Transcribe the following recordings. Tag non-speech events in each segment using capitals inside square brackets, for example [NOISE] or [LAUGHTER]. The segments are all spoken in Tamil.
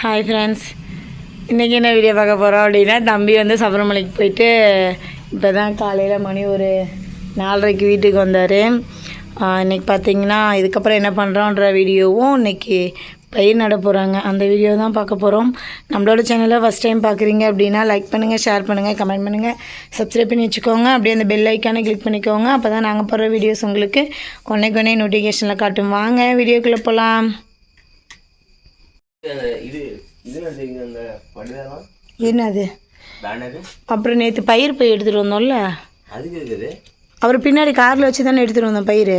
ஹாய் ஃப்ரெண்ட்ஸ் இன்றைக்கி என்ன வீடியோ பார்க்க போகிறோம் அப்படின்னா தம்பி வந்து சபரிமலைக்கு போயிட்டு இப்போ தான் காலையில் மணி ஒரு நாலரைக்கு வீட்டுக்கு வந்தார். இன்றைக்கி பார்த்தீங்கன்னா இதுக்கப்புறம் என்ன பண்ணுறோன்ற வீடியோவும் இன்றைக்கி பயிர் நட போகிறாங்க அந்த வீடியோ தான் பார்க்க போகிறோம் நம்மளோட சேனலை ஃபஸ்ட் டைம் பார்க்குறீங்க அப்படின்னா லைக் பண்ணுங்கள் ஷேர் பண்ணுங்கள் கமெண்ட் பண்ணுங்கள் சப்ஸ்கிரைப் பண்ணி வச்சுக்கோங்க. அப்படியே அந்த பெல் ஐக்கானை கிளிக் பண்ணிக்கோங்க. அப்போ தான் நாங்கள் போடுற வீடியோஸ் உங்களுக்கு ஒன்றைக்கு ஒன்றே நோட்டிஃபிகேஷனில் காட்டும். வாங்க வீடியோக்குள்ளே போகலாம் அந்த இது இதுல தெரியுது அந்த படுதாலாம் என்னது? அப்புறம் நேற்று பயிர் போய் எடுத்துகிட்டு வந்தோம்ல. அவர் பின்னாடி காரில் வச்சு தானே எடுத்துகிட்டு வந்தோம் பயிர்?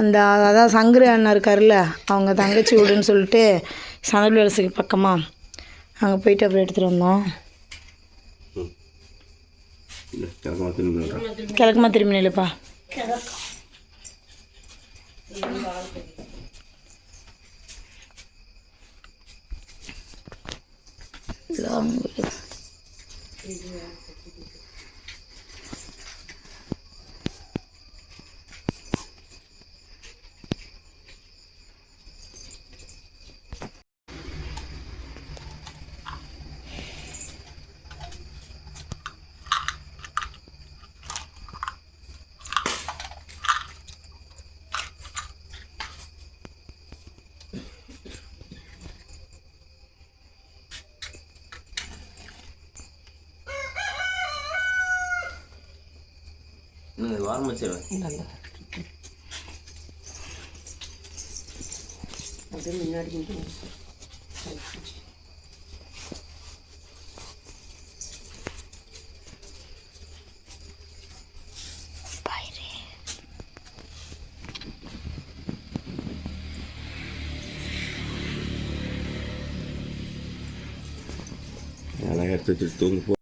அந்த அதான் சங்கரு அண்ணன் இருக்கார்ல அவங்க தங்கச்சி வீடுன்னு சொல்லிட்டு சந்தல் வலசுக்கு பக்கமாக அங்கே போயிட்டு அப்புறம் எடுத்துகிட்டு வந்தோம். கிழக்குமா திரும்பி লবণ গুঁড়ো வாரம் வச்சிருவேன் அழகாக எடுத்து வச்சுட்டு தூங்க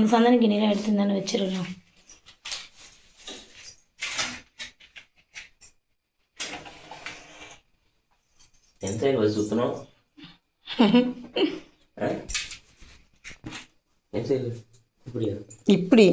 அந்த சந்தனக்கு நீராக எடுத்துருந்தானே வச்சிடலாம் எந்த சைடு வச்சு சுற்றணும் [LAUGHS] எந்த சைடு இப்படியா? இப்படி.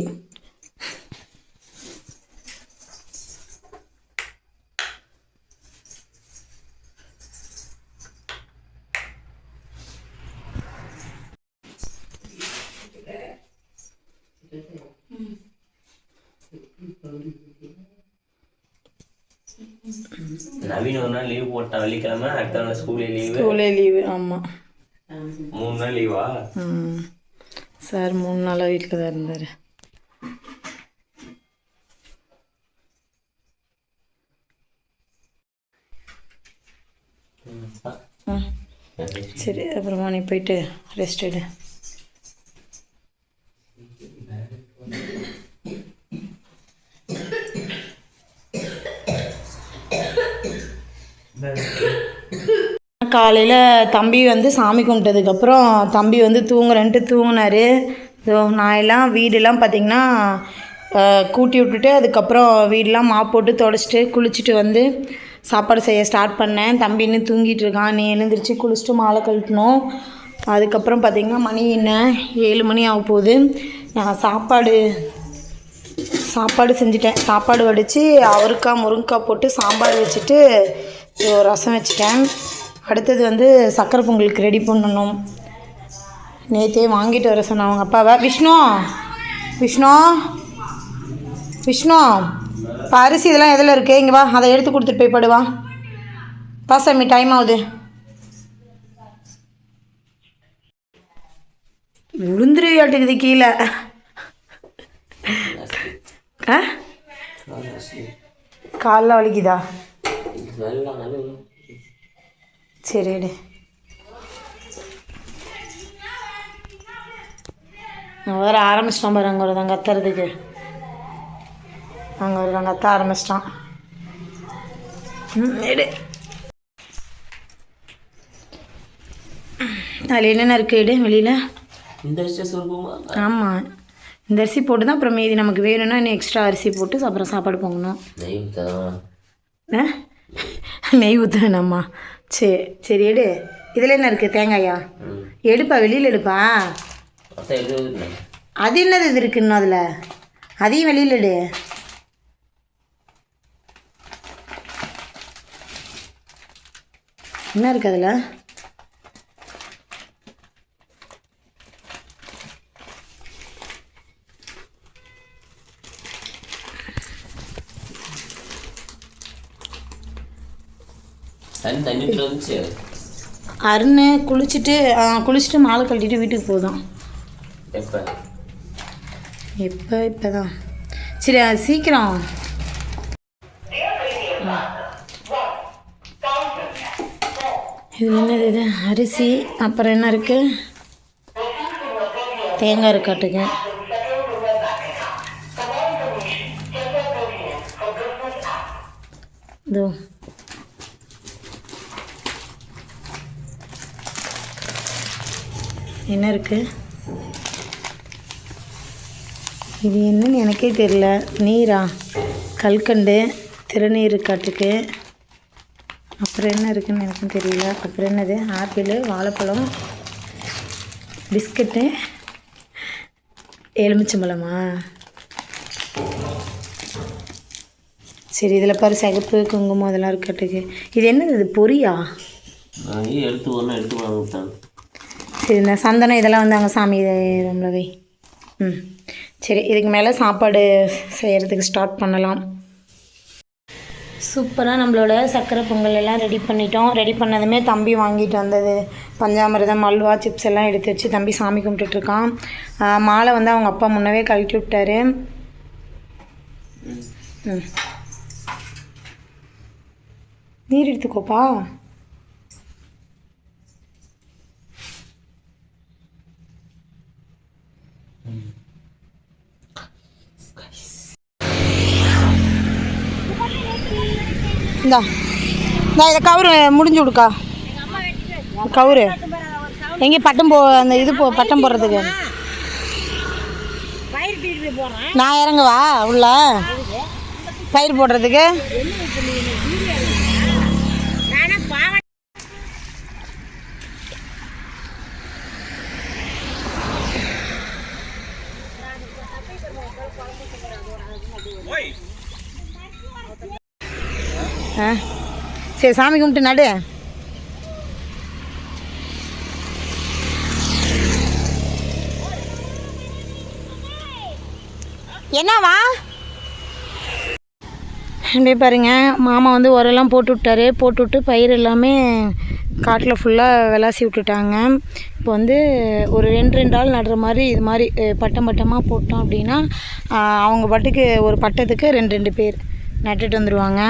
நவீன் ஒரு நாள் லீவ் போட்டான் வெள்ளிக்கிழமை அடுத்த நாள் ஸ்கூலே லீவு ஸ்கூலே லீவு ஆமாம் மூணு நாள் லீவா ம். சார் மூணு நாளாக வீட்டில் தான் இருந்தார். சரி. அப்புறமா நீ போயிட்டு ரெஸ்ட் எடு. காலையில் தம்பி வந்து சாமி கும்பிட்டதுக்கப்புறம் தம்பி வந்து தூங்குறேன்ட்டு தூங்கினார். ஸோ நான் எல்லாம் வீடெல்லாம் பார்த்திங்கன்னா கூட்டி விட்டுட்டு அதுக்கப்புறம் வீடெல்லாம் மாப் போட்டு தொடச்சிட்டு குளிச்சுட்டு வந்து சாப்பாடு செய்ய ஸ்டார்ட் பண்ணேன். தம்பி இன்னும் தூங்கிட்டு இருக்கான். நீ எழுந்திரிச்சு குளிச்சுட்டு மாலை கழட்டணும். அதுக்கப்புறம் பார்த்திங்கன்னா மணி என்ன? ஏழு மணி ஆக போகுது. நான் சாப்பாடு சாப்பாடு செஞ்சுட்டேன். சாப்பாடு வடித்து அவருக்காய் முருங்கைக்காய் போட்டு சாம்பார் வச்சுட்டு ரசம் வச்சுட்டேன். அடுத்தது வந்து சக்கரை பொங்கலுக்கு ரெடி பண்ணணும். நேற்றே வாங்கிட்டு வர சொன்னேன் அவங்க அப்பாவை. விஷ்ணு விஷ்ணு விஷ்ணு இப்போ அரிசி இதெல்லாம் எதில் இருக்கு? இங்கே வா அதை எடுத்து கொடுத்துட்டு போய் படுவா பாசாமி டைம் ஆகுது. விழுந்துருவியாட்டுக்குது கீழே. ஆ? காலில் வலிக்குதா? சரி எடு நான் வேறு ஆரம்பிச்சிட்டான் பாரு அங்கே ஒரு கத்துறதுக்கு. அங்கே ஒரு கத்த ஆரம்பிச்சிட்டான். ம் எடு அதில் என்னென்ன இருக்குது எடு வெளியில். இந்த ஆமாம் இந்த அரிசி போட்டு தான் அப்புறம் மீதி நமக்கு வேணும்னா இன்னும் எக்ஸ்ட்ரா அரிசி போட்டு அப்புறம் சாப்பாடு பொங்கணும் நெய் ஊற்றலாம் ஆ? நெய் ஊற்ற வேணாம்மா சரி சரி எடு. இதில் என்ன இருக்குது தேங்காயா? எடுப்பா வெளியில் எடுப்பா. அது என்னது இது இருக்கு இன்னும் அதில்? அதையும் வெளியில் எடு. என்ன இருக்கு அதில்? அருண் குளிச்சுட்டு குளிச்சுட்டு மாலை கழட்டிட்டு வீட்டுக்கு போதும் எப்போ? எப்போ இப்போ தான் சரி அது சீக்கிரம். இது என்னது இது? அரிசி அப்புறம் என்ன இருக்குது தேங்காய் இருக்காட்டுக்கு இதோ. என்ன இருக்குது இது என்னன்னு எனக்கே தெரியல. நீரா? கல்கண்டு திருநீர் காட்டுக்கு. அப்புறம் என்ன இருக்குன்னு எனக்கும் தெரியல. அப்புறம் என்னது? ஆப்பிள் வாழைப்பழம் பிஸ்கட்டு எலுமிச்சம்பழமா? சரி இதில் பாரு சிகப்பு குங்குமம் அதெல்லாம் இருக்காட்டுக்கு இது என்னது? இது பொரியா? எடுத்து ஒன்று எடுத்து சரி இந்த சந்தனம் இதெல்லாம் வந்து அங்கே சாமி ரூமில் வை. ம். சரி இதுக்கு மேலே சாப்பாடு செய்கிறதுக்கு ஸ்டார்ட் பண்ணலாம். சூப்பராக நம்மளோட சர்க்கரை பொங்கல் எல்லாம் ரெடி பண்ணிட்டோம். ரெடி பண்ணதுமே தம்பி வாங்கிட்டு வந்தது. பஞ்சாமிரதம் அல்வா சிப்ஸ் எல்லாம் எடுத்து வச்சு தம்பி சாமி கும்பிட்டுட்ருக்கான் மாலை வந்து அவங்க அப்பா முன்னவே கழட்டி விட்டாரு. ம். நீர் எடுத்துக்கோப்பா. இந்தா. இந்தா இதை கவுரு முடிஞ்சு விடுக்கா கவுரு. எங்கே பட்டம் போ அந்த இது போ பட்டம் போடுறதுக்கு. நான் இறங்குவா உள்ள. பயிர் போடுறதுக்கு. ஆ. சரி சாமி கும்பிட்டு நடு. என்னவா? அப்படியே பாருங்க மாமா வந்து உரெல்லாம் போட்டு விட்டாரு. போட்டு விட்டு பயிர் எல்லாமே காட்டில் ஃபுல்லாக விளாசி விட்டுட்டாங்க. இப்போ வந்து ஒரு ரெண்டு ரெண்டு ஆள் நடுற மாதிரி இது மாதிரி பட்டம் பட்டமாக போட்டோம் அப்படின்னா அவங்க பாட்டுக்கு ஒரு பட்டத்துக்கு ரெண்டு ரெண்டு பேர் நட்டுட்டு வந்துடுவாங்க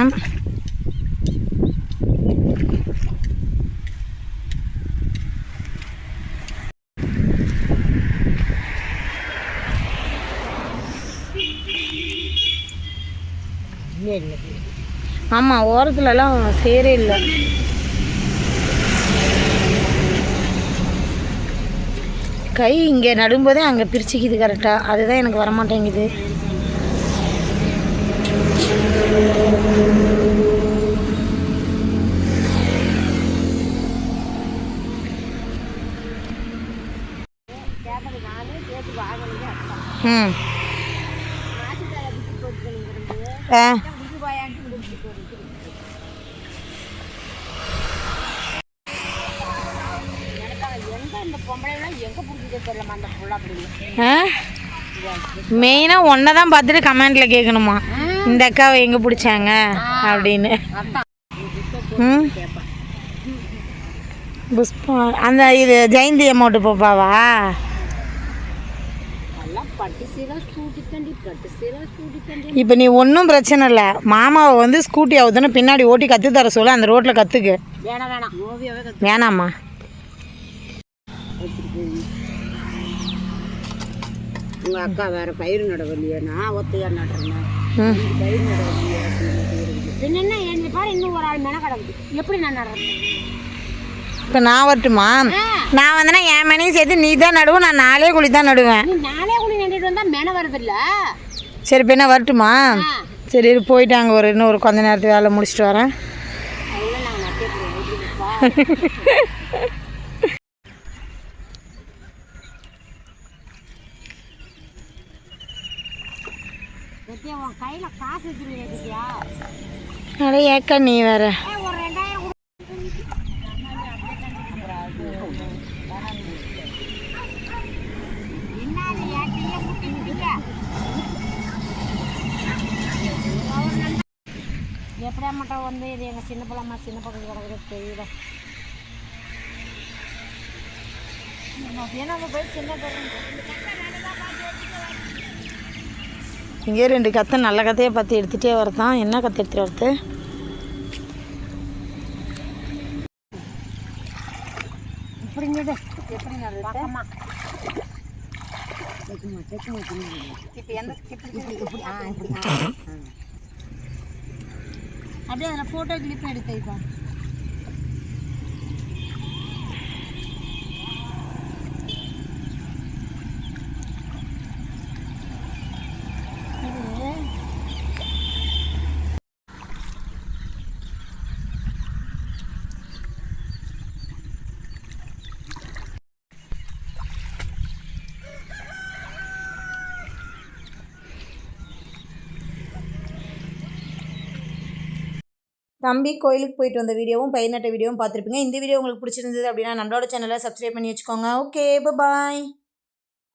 ஆமாம் ஓரத்துலலாம் சேரே இல்லை. கை இங்கே நடும்போதே அங்கே பிரிச்சுக்குது கரெக்டாக அதுதான் எனக்கு வரமாட்டேங்குது. ம். ஆ. மெயினாக ஒன்றை தான் பார்த்துட்டு கமெண்டில் கேட்கணுமா இந்த அக்காவை எங்கே பிடிச்சாங்க? அப்படின்னு. ம்? புஷ்பா அந்த இது ஜெயந்தி அமௌண்ட்டு போப்பாவா? இப்போ நீ ஒன்றும் பிரச்சனை இல்லை. மாமாவை வந்து ஸ்கூட்டி ஆகுதுன்னு பின்னாடி ஓட்டி கற்று தர சொல்ல அந்த ரோட்டில் கற்றுக்கு வேணாம்மா உங்கள் அக்கா வேற பயிர் நடவில்லையே நான் ஒத்தையா நடுறேன் ம். பயிர் நடவில்லையே பின்ன என்ன என்ன பாரு இன்னும் ஒரு ஆள் மென கிடக்குது எப்படி நான் நடுறது இப்போ நான் வரட்டுமா? நான் வந்தேன்னா என் மனையும் சேர்த்து நீ தான் நடுவோம் நான் நாளே குழி தான் நடுவேன். நீ நானே குழி நட்டு பண்ணிட்டு வந்தா மென வருது இல்ல சரி இப்போ என்ன வரட்டுமா சரி இரு, போயிட்டாங்க. ஒரு இன்னும் ஒரு கொஞ்ச நேரத்துக்கு வேலை முடிச்சுட்டு வரேன். [LAUGHS] அட ஏக்கா நீ வேற? எப்படியா மட்டும் வந்து இது எங்கள் சின்ன பிள்ளைம்மா சின்ன பக்கம் கிடக்குது தெரியல. ஏன்னா போய் சின்ன பக்கம் இங்கே ரெண்டு கத்தை நல்ல கத்தையை பார்த்து எடுத்துகிட்டே வரதான். என்ன கத்தை எடுத்துகிட்டு வரது? எப்படிங்க அப்படியே அதில் ஃபோட்டோ கிளிப் எடுத்து இப்போ தம்பி கோயிலுக்கு போயிட்டு வந்த வீடியோவும் பயிர்நட்ட வீடியோவும் பார்த்துருப்பீங்க. இந்த வீடியோ உங்களுக்கு பிடிச்சிருந்தது அப்படின்னா நம்மளோட சேனலை சப்ஸ்கிரைப் பண்ணி வச்சுக்கோங்க. Okay bye